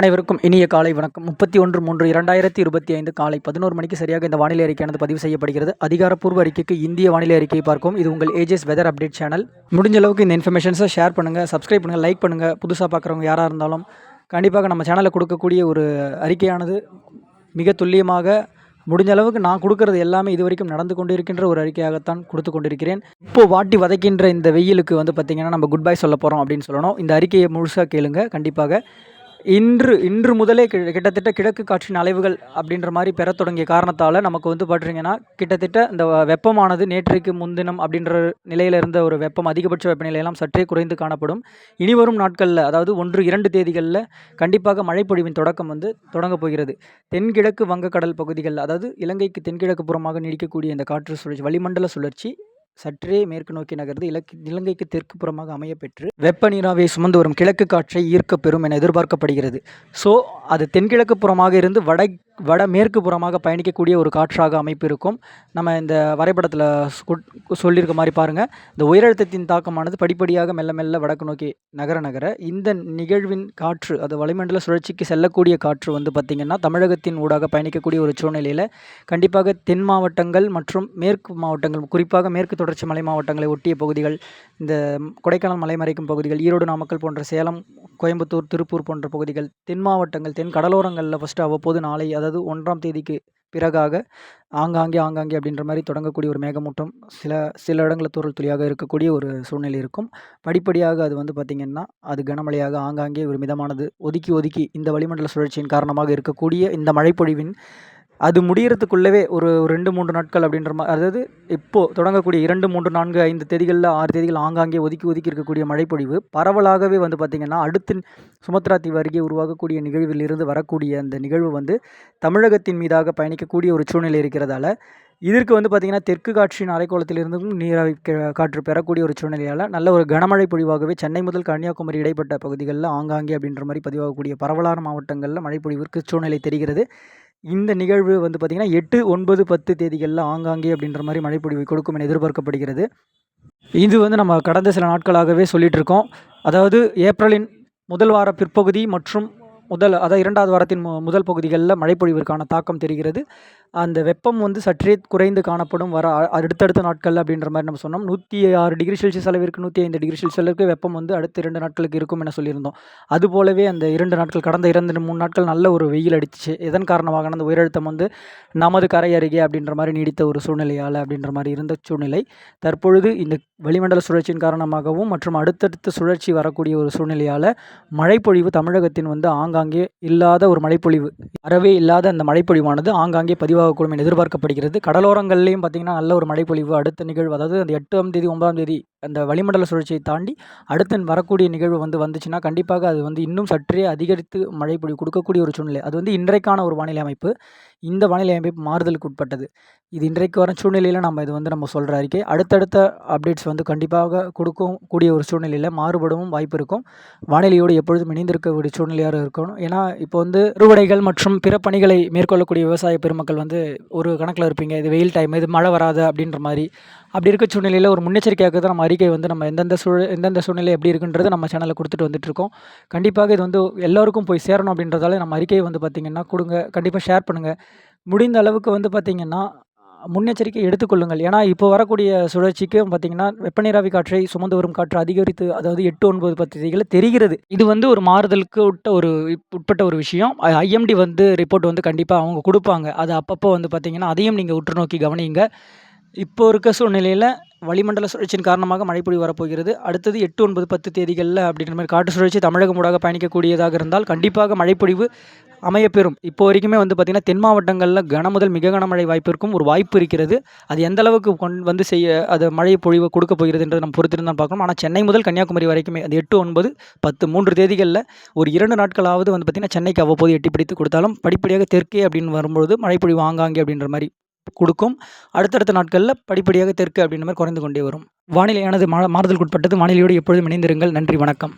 அனைவருக்கும் இனிய காலை வணக்கம். முப்பத்தி ஒன்று மூன்று இரண்டாயிரத்தி இருபத்தி ஐந்து காலை பதினோரு மணிக்கு சரியாக இந்த வானிலை அறிக்கையானது பதிவு செய்யப்படுகிறது. அதிகாரப்பூர்வ அறிக்கைக்கு இந்திய வானிலை அறிக்கையை பார்க்கும் இது உங்கள் ஏஜஸ் வெதர் அப்டேட் சேனல் முடிஞ்ச அளவுக்கு இந்த இன்ஃபர்மேஷன்ஸை ஷேர் பண்ணுங்கள் சப்ஸ்கிரைப் பண்ணுங்கள் லைக் பண்ணுங்கள் புதுசாக பார்க்குறவங்க யாராக இருந்தாலும் கண்டிப்பாக நம்ம சேனலில் கொடுக்கக்கூடிய ஒரு அறிக்கையானது மிக துல்லியமாக முடிஞ்ச அளவுக்கு நான் கொடுக்கறது எல்லாமே இது வரைக்கும் நடந்து கொண்டு இருக்கின்ற ஒரு அறிக்கையாகத்தான் கொடுத்து கொண்டிருக்கிறேன். இப்போ வாட்டி வதைக்கின்ற இந்த வெயிலுக்கு வந்து பார்த்திங்கன்னா நம்ம குட் பை சொல்ல போகிறோம் அப்படின்னு சொல்லணும். இந்த அறிக்கையை முழுசாக கேளுங்க. கண்டிப்பாக இன்று இன்று முதலே கி கிட்டத்தட்ட கிழக்கு காற்றின் அலைவுகள் அப்படின்ற மாதிரி பெறத் தொடங்கிய காரணத்தால் நமக்கு வந்து பார்த்தீங்கன்னா கிட்டத்தட்ட இந்த வெப்பமானது நேற்றைக்கு முன்தினம் அப்படின்ற நிலையில் இருந்த ஒரு வெப்பம் அதிகபட்ச வெப்பநிலையெல்லாம் சற்றே குறைந்து காணப்படும். இனி வரும் நாட்களில் அதாவது ஒன்று இரண்டு தேதிகளில் கண்டிப்பாக மழைப்பொழிவின் தொடக்கம் வந்து தொடங்க போகிறது. தென்கிழக்கு வங்கக்கடல் பகுதிகள் அதாவது இலங்கைக்கு தென்கிழக்கு புறமாக நீடிக்கக்கூடிய இந்த காற்று சுழற்சி வளிமண்டல சுழற்சி சற்றே மேற்கு நோக்கி நகர்ந்து இலக்கு இலங்கைக்கு தெற்கு புறமாக அமையப்பெற்று வெப்ப நீராவியை சுமந்து வரும் கிழக்கு காற்றை ஈர்க்கப்பெறும் என எதிர்பார்க்கப்படுகிறது. ஸோ அது தென்கிழக்கு புறமாக இருந்து வட வட மேற்கு புறமாக பயணிக்கக்கூடிய ஒரு காற்றாக அமைப்பு இருக்கும். நம்ம இந்த வரைபடத்தில் சொல்லியிருக்க மாதிரி பாருங்கள் இந்த உயரழுத்தத்தின் தாக்கமானது படிப்படியாக மெல்ல மெல்ல வடக்கு நோக்கி நகர நகர இந்த நிகழ்வின் காற்று அது வளிமண்டல சுழற்சிக்கு செல்லக்கூடிய காற்று வந்து பார்த்திங்கன்னா தமிழகத்தின் ஊடாக பயணிக்கக்கூடிய ஒரு சூழ்நிலையில் கண்டிப்பாக தென் மாவட்டங்கள் மற்றும் மேற்கு மாவட்டங்கள் குறிப்பாக மேற்கு தொடர்ச்சி மலை மாவட்டங்களை ஒட்டிய பகுதிகள் இந்த கொடைக்கானல் மலை மறைக்கும் பகுதிகள் ஈரோடு நாமக்கல் போன்ற சேலம் கோயம்புத்தூர் திருப்பூர் போன்ற பகுதிகள் தென் மாவட்டங்கள் தென் கடலோரங்களில் ஃபஸ்ட்டு அவ்வப்போது நாளை அதாவது ஒன்றாம் தேதிக்கு பிறகாக ஆங்காங்கே ஆங்காங்கே அப்படின்ற மாதிரி தொடங்கக்கூடிய ஒரு மேகமூட்டம் சில சில இடங்களில் தூரல் துளியாக இருக்கக்கூடிய ஒரு சூழ்நிலை இருக்கும். படிப்படியாக அது வந்து பார்த்திங்கன்னா அது கனமழையாக ஆங்காங்கே ஒரு மிதமானது. ஒதுக்கி ஒதுக்கி இந்த வளிமண்டல சுழற்சியின் காரணமாக இருக்கக்கூடிய இந்த மழைப்பொழிவின் அது முடிகிறதுக்குள்ளவே ஒரு ரெண்டு மூன்று நாட்கள் அப்படின்ற மாதிரி அதாவது இப்போது தொடங்கக்கூடிய இரண்டு மூன்று நான்கு ஐந்து தேதிகளில் ஆறு தேதிகள் ஆங்காங்கே ஒதுக்கி ஒதுக்கி இருக்கக்கூடிய மழைப்பொழிவு பரவலாகவே வந்து பார்த்திங்கன்னா அடுத்து சுமத்ரா தீவு அருகே உருவாகக்கூடிய நிகழ்விலிருந்து வரக்கூடிய அந்த நிகழ்வு வந்து தமிழகத்தின் மீதாக பயணிக்கக்கூடிய ஒரு சூழ்நிலை இருக்கிறதால இதற்கு வந்து பார்த்திங்கன்னா தெற்கு காற்றின் அரைக்கோளத்திலிருந்தும் நீராவி காற்று பெறக்கூடிய ஒரு சூழ்நிலையால் நல்ல ஒரு கனமழை பொழிவாகவே சென்னை முதல் கன்னியாகுமரி இடைப்பட்ட பகுதிகளில் ஆங்காங்கே அப்படின்ற மாதிரி பதிவாகக்கூடிய பரவலான மாவட்டங்களில் மழை பொழிவிற்கு சூழ்நிலை தெரிகிறது. இந்த நிகழ்வு வந்து பார்த்திங்கன்னா எட்டு ஒன்பது பத்து தேதிகளில் ஆங்காங்கே அப்படின்ற மாதிரி மழைப்பொழிவை கொடுக்கும் என எதிர்பார்க்கப்படுகிறது. இது வந்து நம்ம கடந்த சில நாட்களாகவே சொல்லிகிட்டு இருக்கோம் அதாவது ஏப்ரலின் முதல் வார பிற்பகுதி மற்றும் முதல் அதாவது இரண்டாவது வாரத்தின் மு முதல் பகுதிகளில் மழைப்பொழிவிற்கான தாக்கம் தெரிகிறது. அந்த வெப்பம் வந்து சற்றே குறைந்து காணப்படும் வர அடுத்தடுத்த நாட்கள் அப்படின்ற மாதிரி நம்ம சொன்னோம். நூற்றி ஆறு டிகிரி செல்சியஸ் அளவிற்கு நூற்றி ஐந்து டிகிரி செல்சியஸ் அளவுக்கு வெப்பம் வந்து அடுத்த இரண்டு நாட்களுக்கு இருக்கும் என சொல்லியிருந்தோம். அது போலவே அந்த இரண்டு நாட்கள் கடந்த இரண்டு மூணு நாட்கள் நல்ல ஒரு வெயில் அடிச்சிச்சு. இதன் காரணமாக அந்த உயரழுத்தம் வந்து நமது கரை அருகே அப்படின்ற மாதிரி நீடித்த ஒரு சூழ்நிலையால் அப்படின்ற மாதிரி இருந்த சூழ்நிலை. தற்பொழுது இந்த வளிமண்டல சுழற்சியின் காரணமாகவும் மற்றும் அடுத்தடுத்த சுழற்சி வரக்கூடிய ஒரு சூழ்நிலையால் மழைப்பொழிவு தமிழகத்தின் வந்து ஆங்காங்கே இல்லாத ஒரு மழைப்பொழிவு அறவே இல்லாத அந்த மழைப்பொழிவானது ஆங்காங்கே பதிவு பதிவாகக்கூடும் என எதிர்பார்க்கப்படுகிறது. கடலோரங்கள்லேயும் பார்த்திங்கன்னா நல்ல ஒரு மழைப்பொழிவு. அடுத்த நிகழ்வு அதாவது அந்த எட்டாம் தேதி ஒன்பதாம் தேதி அந்த வளிமண்டல சுழற்சியை தாண்டி அடுத்து வரக்கூடிய நிகழ்வு வந்து வந்துச்சுன்னா கண்டிப்பாக அது வந்து இன்னும் சற்றே அதிகரித்து மழைப்பொழிவு கொடுக்கக்கூடிய ஒரு சூழ்நிலை. அது வந்து இன்றைக்கான ஒரு வானிலை அமைப்பு. இந்த வானிலை அமைப்பு மாறுதலுக்கு உட்பட்டது. இது இன்றைக்கு வர சூழ்நிலையில் நம்ம இது வந்து நம்ம சொல்கிற அறிக்கை. அடுத்தடுத்த அப்டேட்ஸ் வந்து கண்டிப்பாக கொடுக்கும் கூடிய ஒரு சூழ்நிலையில் மாறுபடவும் வாய்ப்பு இருக்கும். வானிலையோடு எப்பொழுதும் இணைந்திருக்கக்கூடிய சூழ்நிலையாக இருக்கணும். ஏன்னா இப்போ வந்து அறுவடைகள் மற்றும் பிற பணிகளை மேற்கொள்ளக்கூடிய விவசாய பெருமக்கள் வந்து ஒரு கணக்கில் இருப்பீங்க. இது வெயில் டைம் இது மழை வராது அப்படின்ற மாதிரி. அப்படி இருக்க சூழ்நிலையில் ஒரு முன்னெச்சரிக்கையாக தான் நம்ம அறிக்கை வந்து நம்ம எந்தெந்த சூழல் எந்தெந்த சூழ்நிலை எப்படி இருக்குன்றது நம்ம சேனலில் கொடுத்துட்டு வந்துட்டுருக்கோம். கண்டிப்பாக இது வந்து எல்லோருக்கும் போய் சேரணும் அப்படின்றதால நம்ம அறிக்கையை வந்து பார்த்திங்கன்னா கொடுங்க. கண்டிப்பாக ஷேர் பண்ணுங்கள் முடிந்த அளவுக்கு வந்து பார்த்திங்கன்னா முன்னெச்சரிக்கை எடுத்துக்கொள்ளுங்கள். ஏன்னா இப்போ வரக்கூடிய சுழற்சிக்கு பார்த்திங்கன்னா வெப்பநீராவி காற்றை சுமந்து வரும் காற்று அதிகரித்து அதாவது எட்டு ஒன்பது பத்து தெரிகிறது. இது வந்து ஒரு மாறுதலுக்கு உட்ட ஒரு உட்பட்ட ஒரு விஷயம். ஐஎம்டி வந்து ரிப்போர்ட் வந்து கண்டிப்பாக அவங்க கொடுப்பாங்க. அது அப்பப்போ வந்து பார்த்திங்கன்னா அதையும் நீங்கள் உற்று நோக்கி கவனிங்க இப்போ இருக்க சூழ்நிலையில் வளிமண்டல சுழற்சியின் காரணமாக மழைப்பொழிவு வரப்போகிறது. அடுத்தது எட்டு ஒன்பது பத்து தேதிகளில் அப்படின்ற மாதிரி காற்று சுழற்சி தமிழகம் ஊடாக பயணிக்கக்கூடியதாக இருந்தால் கண்டிப்பாக மழைப்பொழிவு அமையப்பெறும். இப்போ வரைக்குமே வந்து பார்த்திங்கன்னா தென் மாவட்டங்களில் கனமுதல் மிக கனமழை வாய்ப்பு இருக்கும். ஒரு வாய்ப்பு இருக்கிறது. அது எந்த அளவுக்கு கொண் வந்து செய்ய அது மழை பொழிவு கொடுக்க போகிறது என்று நம்ம பொறுத்திருந்தான் பார்க்கணும். ஆனால் சென்னை முதல் கன்னியாகுமரி வரைக்குமே அது எட்டு ஒன்பது பத்து மூன்று தேதிகளில் ஒரு இரண்டு நாட்களாவது வந்து பார்த்திங்கன்னா சென்னைக்கு அவ்வப்போது எட்டி பிடித்து கொடுத்தாலும் படிப்படியாக தெற்கே அப்படின்னு வரும்பொழுது மழைப்பொழிவு ஆங்காங்கே அப்படின்ற மாதிரி கொடுக்கும். அடுத்தடுத்த நாட்களில் படிப்படியாக தெற்கு அப்படின்ற மாதிரி குறைந்து கொண்டே வரும். வானிலையானது மா மாறுதலுக்குட்பட்டது. வானிலையோடு எப்பொழுதும் இணைந்திருங்கள். நன்றி. வணக்கம்.